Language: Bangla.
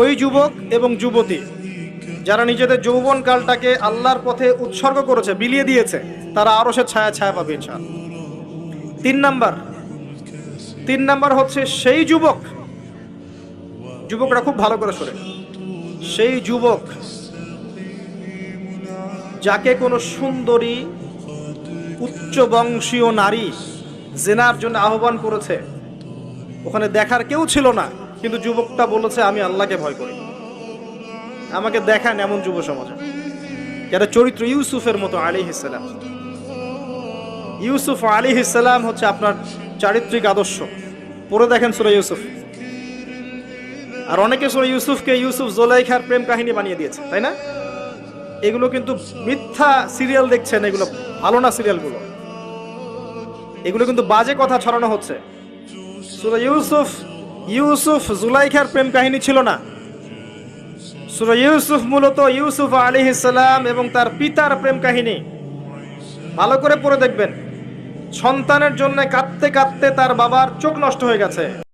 ওই যুবক এবং যুবতী, যারা নিজেদের যৌবনকালটাকে আল্লাহর পথে উৎসর্গ করেছে, বিলিয়ে দিয়েছে, তারা আরও সে ছায়া ছায়া পাবে ইনশাআল্লাহ। তিন নাম্বার তিন নাম্বার হচ্ছে সেই যুবক, যুবকরা খুব ভালো করে শোনে, সেই যুবক যাকে কোনো সুন্দরী উচ্চ বংশীয় নারী জেনার জন্য আহ্বান করেছে, ওখানে দেখার কেউ ছিল না। কিন্তু যুবকটা বলেছে, আমি আল্লাহকে ভয় করি আমাকে দেখান এমন যুব সমাজে যারা চরিত্র ইউসুফের মতো আলী ইসলাম ইউসুফ আলী ইসলাম হচ্ছে আপনার চারিত্রিক আদর্শ। পড়ে দেখেন সুরা ইউসুফ। আর অনেকে সুরা ইউসুফকে ইউসুফ জোলাইখার প্রেম কাহিনী বানিয়ে দিয়েছে, তাই না? এগুলো কিন্তু মিথ্যা সিরিয়াল দেখছেন, এগুলো ভালো না সিরিয়ালগুলো। এগুলো কিন্তু বাজে কথা ছড়ানো হচ্ছে। সুরা ইউসুফ ইউসুফ জুলাইখার প্রেম কাহিনী ছিল না। সুরা ইউসুফ মূলত ইউসুফ আলী ইসলাম এবং তার পিতার প্রেম কাহিনী। ভালো করে পড়ে দেখবেন। সন্তানের জন্য কাঁদতে কাঁদতে তার বাবার চোখ নষ্ট হয়ে গেছে।